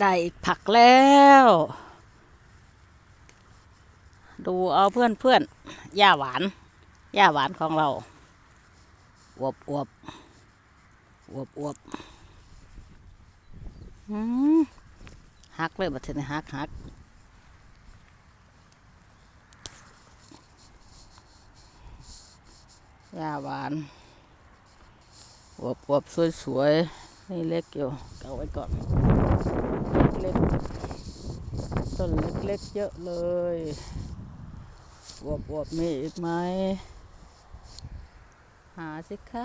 ได้อีกผักแล้ว ดูเอาเพื่อนเพื่อนๆย่าหวานย่าหวานของเราอวบอวบอวบอวบอืมหักเลยบัดเทนี้หักหักย่าหวานอวบอวบสวยๆ นี่เล็กอยู่เอาไว้ก่อน เล็กๆต้นเล็กๆเยอะเลยอวบอวบมีอีกไหม หาสิคะ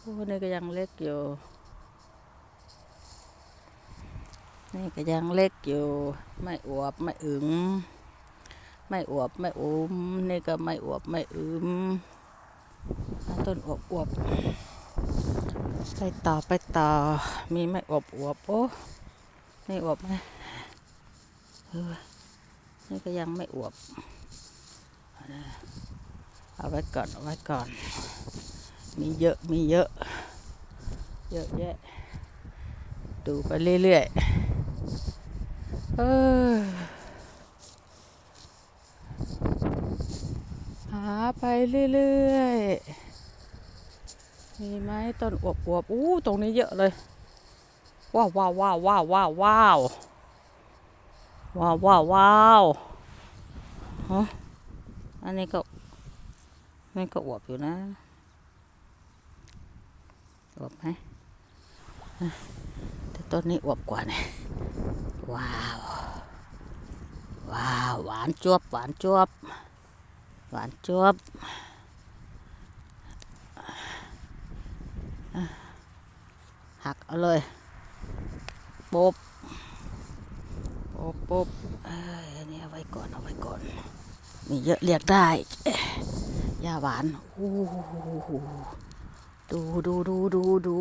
โอ้นี่ก็ยังเล็กอยู่ นี่ก็ยังเล็กอยู่ ไม่อวบไม่อึมไม่อวบไม่อุ้ม นี่ก็ไม่อวบไม่อึมต้นอวบอวบ ไปต่อไปต่อ มีไม่อวบอวบโอ้นี่อวบไหมเออนี่ก็ยังไม่อวบ เอาไว้ก่อนเอาไว้ก่อน มีเยอะมีเยอะ เยอะแยะ ดูไปเรื่อยๆ เออหาไปเรื่อยๆ มีไหมต้นอวบอวบอู้ตรงนี้เยอะเลย ว้าวว้าวว้าวว้าวว้าวว้าวว้าวว้าวว้าวฮะอันนี้ก็นี่ก็อวบอยู่นะอวบไหมแต่ต้นนี้อวบกว่าเนี่ยว้าว ว้าว หวานจวบ หวานจวบ หวานจวบอะหัก เอาเลยปุ๊บปุ๊บปุ๊บเอ้ยอันนี้เอาไว้ก่อน เอาไว้ก่อน มีเยอะเรียกได้ยาหวานโอ้ดูดูดูดูดู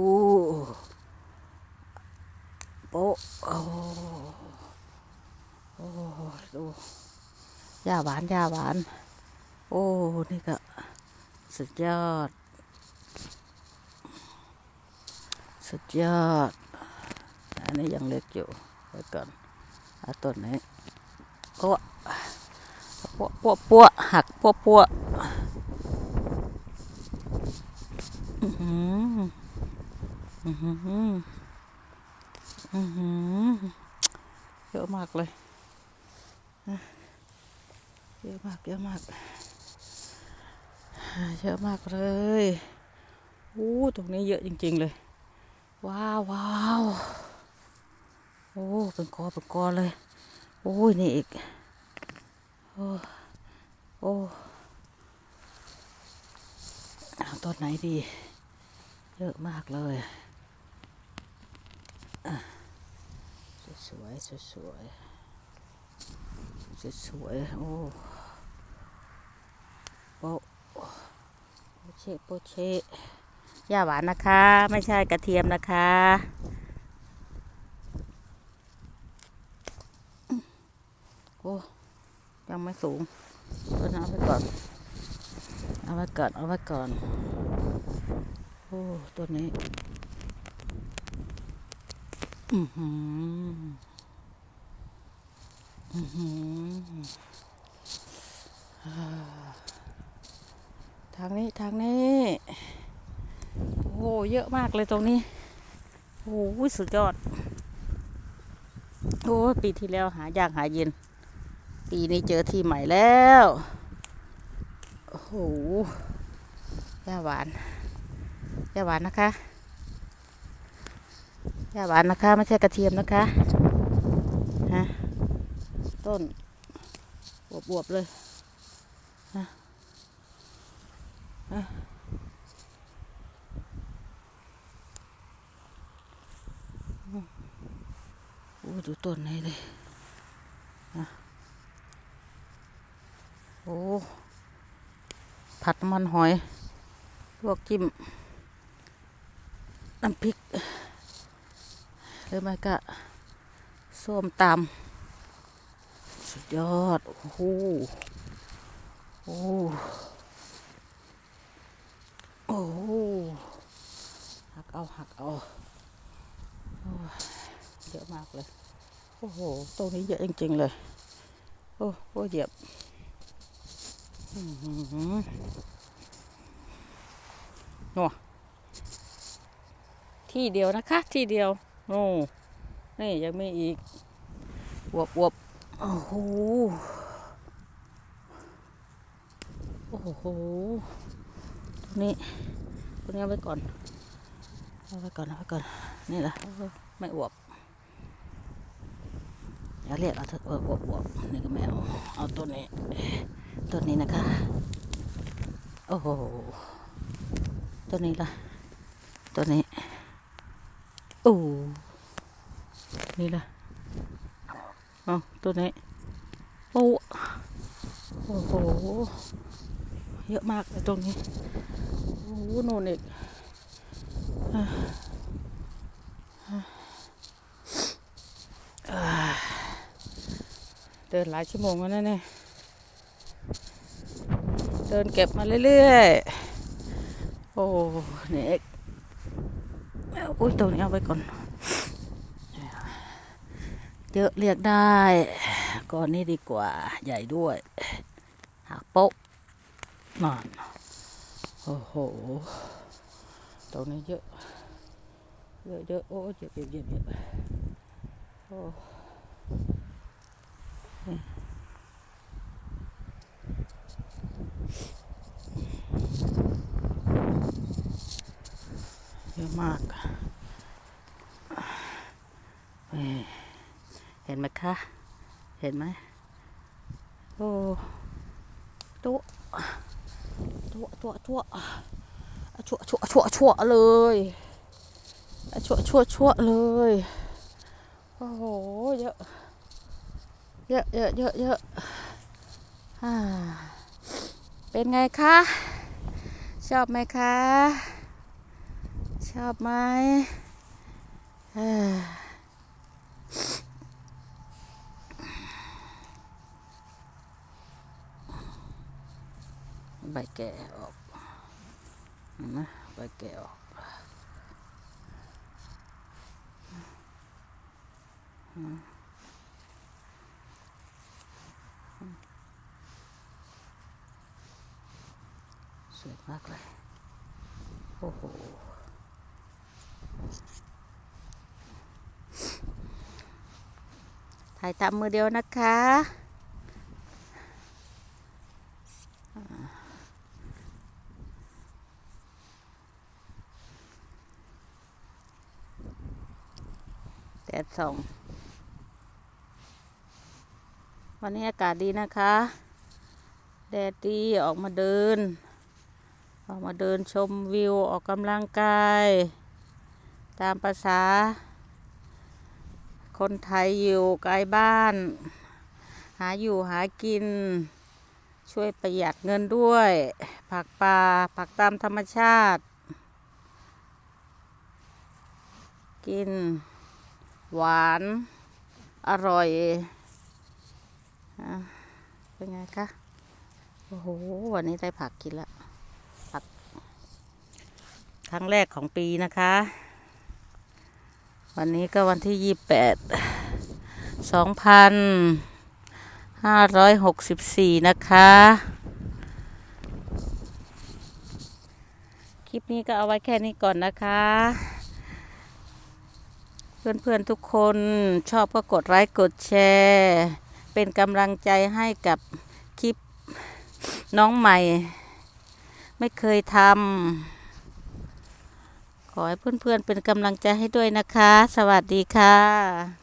โป๊ะโอ้โอ้ดูยาหวานยาหวาน โอ้ นี่ก็สุดยอด สุดยอด อันนี้ยังเล็กอยู่ไว้ก่อนเอาต้นนี้โอ้ปัวปัวปัวหักปัวปัวอื้อหืออื้อหืออื้อหือเยอะมากเลยเยอะมากเยอะมากเยอะมากเลยอู้ตรงนี้เยอะจริง ๆ เลย ว้าวว้าวโอ้เป็นกอเป็นกอเลย โอ้ยนี่อีก โอ้โอ้ต้นไหนดี เยอะมากเลยอะสวยๆสวยสวยโอ้โปะโปเชโปเช ย่าหวานนะคะ ไม่ใช่กระเทียมนะคะ โอ้ยังไม่สูงต้นเอาไว้ก่อน เอาไว้ก่อน เอาไว้ก่อน โอ้ตัวนี้ อือหือ อือหือ ทางนี้ ทางนี้ โอ้เยอะมากเลยตรงนี้โอ้ยสุดยอด โอ้ปีที่แล้วหายากหาเย็น ปีนี้เจอที่ใหม่แล้ว โอ้โหย่าหวานย่าหวานนะคะย่าหวานนะคะไม่ใช่กระเทียมนะคะฮะต้นบวบๆเลยฮะฮะ ดูต้นนี้เลยฮะโอ้ ผัดมันหอยลวกจิ้ม น้ำพริก หรือไม่ก็ส้มตำสุดยอด โอ้โหโอ้โอ้หหักเอาหักเอาเยอะมากเลย โอ้โห ตรงนี้เยอะจริงๆเลย โอ้โหเหยียบนัวที่เดียวนะคะ ที่เดียวโอ้นี่ยังไมีอีกวบวบโอ้โห โอ้โห ตรงนี้ตรงนี้เอาไว้ก่อน เอาไว้ก่อน เอาไว้ก่อน นี่แหละ ไม่อวบ อาเรียกเอาเถอะวบวบอวบนี่ก็ไม่เอาเอาตัวนี้ตัวนี้นะคะ โอ้โหตัวนี้ละตัวนี้โอ้นี่ละเอาตัวนี้โอ้โอ้โหเยอะมากเลยตรงนี้โอ้โหนู่นอีกอะอะอ่า เดินหลายชั่วโมงแล้วนะเนี่ยเดินเก็บมาเรื่อยๆ โอ้เนี่ยเอ็กอุ้ยตัวนี้เอาไว้ก่อน เยอะเรียกได้ก้อนนี้ดีกว่าใหญ่ด้วยหักโป๊ะนอนโอ้โหตรงนี้เยอะ เยอะเยอะโอ้เยอะเยอะเยอะเยอะโอ้ เยอะมากเห็นไหมคะ เห็นไหมโอ้ตัวตัวตัวตัวชั่วชั่วชั่วชั่วเลยชั่วชั่วชั่วเลย โอ้โห เยอะ เยอะเยอะเยอะเยอะเป็นไงคะ ชอบไหมคะ ชอบไหมใบแก่ออกเห็นะใบแก่ออก สวยมากเลย โอ้โห ถ่ายตามมือเดียวนะคะ แดดส่อง วันนี้อากาศดีนะคะ แดดดีออกมาเดิน กมาเดินชมวิวออกกำลังกาย ตามภาษา คนไทยอยู่ไกลบ้าน หาอยู่หากิน ช่วยประหยัดเงินด้วย ผักป่าผักตามธรรมชาติ กิน หวาน อร่อยอเป็นไงคะ โอ้โห วันนี้ได้ผักกินแล้ว ครั้งแรกของปีนะคะ วันนี้ก็วันที่ยี่แปดสองพันห้าร้อยหกสิบสี่นะคะ คลิปนี้ก็เอาไว้แค่นี้ก่อนนะคะ เพื่อนๆทุกคนชอบก็กดไลค์กดแชร์ เป็นกำลังใจให้กับคลิปน้องใหม่ ไม่เคยทำ ขอให้เพื่อนๆเป็นกำลังใจให้ด้วยนะคะ สวัสดีค่ะ